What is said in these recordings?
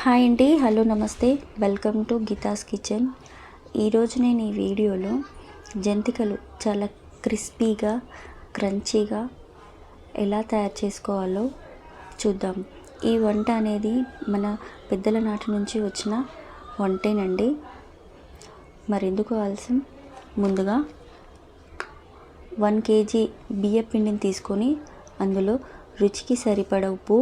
Hi అండి hello నమస్తే. Welcome to Geetha's kitchen. ఈరోజు నేను ఈ వీడియోలో జంతికలు చాలా క్రిస్పీగా క్రంచీగా ఎలా తయారు చేసుకోవాలో చూద్దాం. ఈ వంట అనేది మన పెద్దల నాటి నుంచి వచ్చిన వంటేనండి. మరెందుకు ఆలస్యం? ముందుగా వన్ కేజీ బియ్య పిండిని తీసుకొని అందులో రుచికి సరిపడ ఉప్పు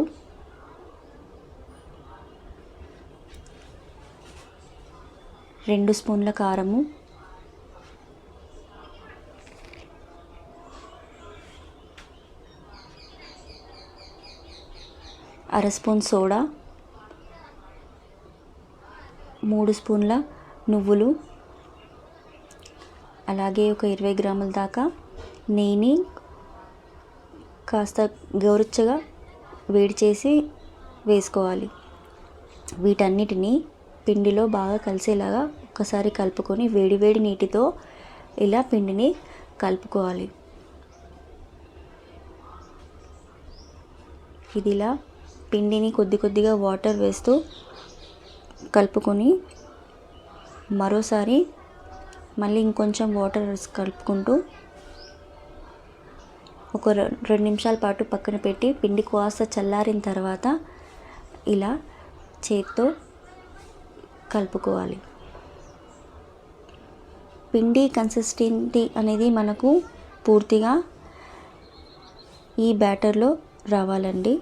రెండు స్పూన్ల కారము. అర స్పూన్ సోడా. మూడు స్పూన్ల నువ్వులు. అలాగే ఒక ఇరవై గ్రాముల దాకా నెయ్యిని కాస్త గోరుచ్చగా వేడి చేసి వేసుకోవాలి. వీటన్నిటినీ పిండిలో బాగా కలిసేలాగా ఒకసారి కలుపుకొని వేడివేడి నీటితో ఇలా పిండిని కలుపుకోవాలి. ఇది ఇలా పిండిని కొద్ది కొద్దిగా వాటర్ వేస్తూ కలుపుకొని మరోసారి మళ్ళీ ఇంకొంచెం వాటర్ వేసి కలుపుకుంటూ ఒక రెండు నిమిషాల పాటు పక్కన పెట్టి పిండి కాస్త చల్లారిన తర్వాత ఇలా చేత్తో కలుపుకోవాలి. పిండి కన్సిస్టెంటీ అనేది మనకు పూర్తిగా ఈ బ్యాటర్లో రావాలండి.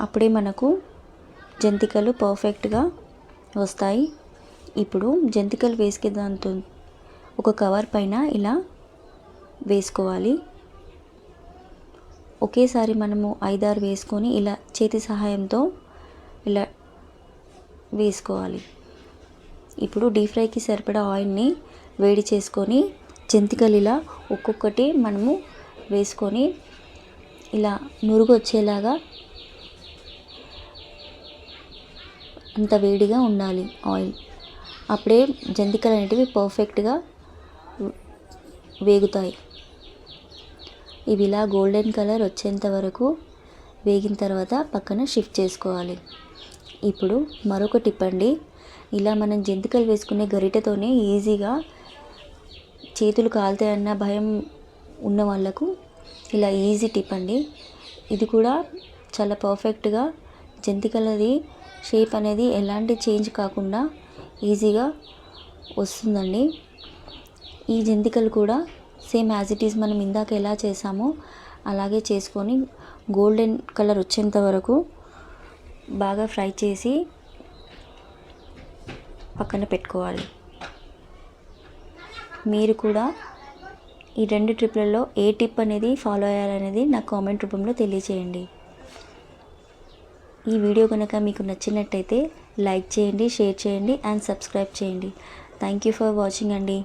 అప్పుడే మనకు జంతికలు పర్ఫెక్ట్గా వస్తాయి. ఇప్పుడు జంతికలు వేసుకే దాంతో ఒక కవర్ పైన ఇలా వేసుకోవాలి. ఒకేసారి మనము ఐదారు వేసుకొని ఇలా చేతి సహాయంతో ఇలా వేసుకోవాలి. ఇప్పుడు డీప్ ఫ్రైకి సరిపడా ఆయిల్ని వేడి చేసుకొని జంతికలు ఇలా ఒక్కొక్కటి మనము వేసుకొని ఇలా నురుగు వచ్చేలాగా అంత వేడిగా ఉండాలి ఆయిల్. అప్పుడే జంతికలు అనేటివి పర్ఫెక్ట్గా వేగుతాయి. ఇవి ఇలా గోల్డెన్ కలర్ వచ్చేంత వరకు వేగిన తర్వాత పక్కన షిఫ్ట్ చేసుకోవాలి. ఇప్పుడు మరొక టిప్ అండి ఇలా మనం జంతికలు వేసుకునే గరిటెతోనే ఈజీగా చేతులు కాలుతాయన్న భయం ఉన్న వాళ్ళకు ఇలా ఈజీ టిప్ అండి ఇది కూడా చాలా పర్ఫెక్ట్గా జంతికలది షేప్ అనేది ఎలాంటి చేంజ్ కాకుండా ఈజీగా వస్తుందండి. ఈ జంతికలు కూడా సేమ్ యాజ్ ఇట్ ఈస్ మనం ఇందాక ఎలా చేసామో అలాగే చేసుకొని గోల్డెన్ కలర్ వచ్చేంత వరకు బాగా ఫ్రై చేసి పక్కన పెట్టుకోవాలి. మీరు కూడా ఈ రెండు ట్రిప్లలో ఏ టిప్ అనేది ఫాలో అయ్యారనేది నాకు కామెంట్ రూపంలో తెలియచేయండి. ఈ వీడియో కనుక మీకు నచ్చినట్టయితే లైక్ చేయండి షేర్ చేయండి అండ్ సబ్స్క్రైబ్ చేయండి. థ్యాంక్ యూ ఫర్ వాచింగ్ అండి.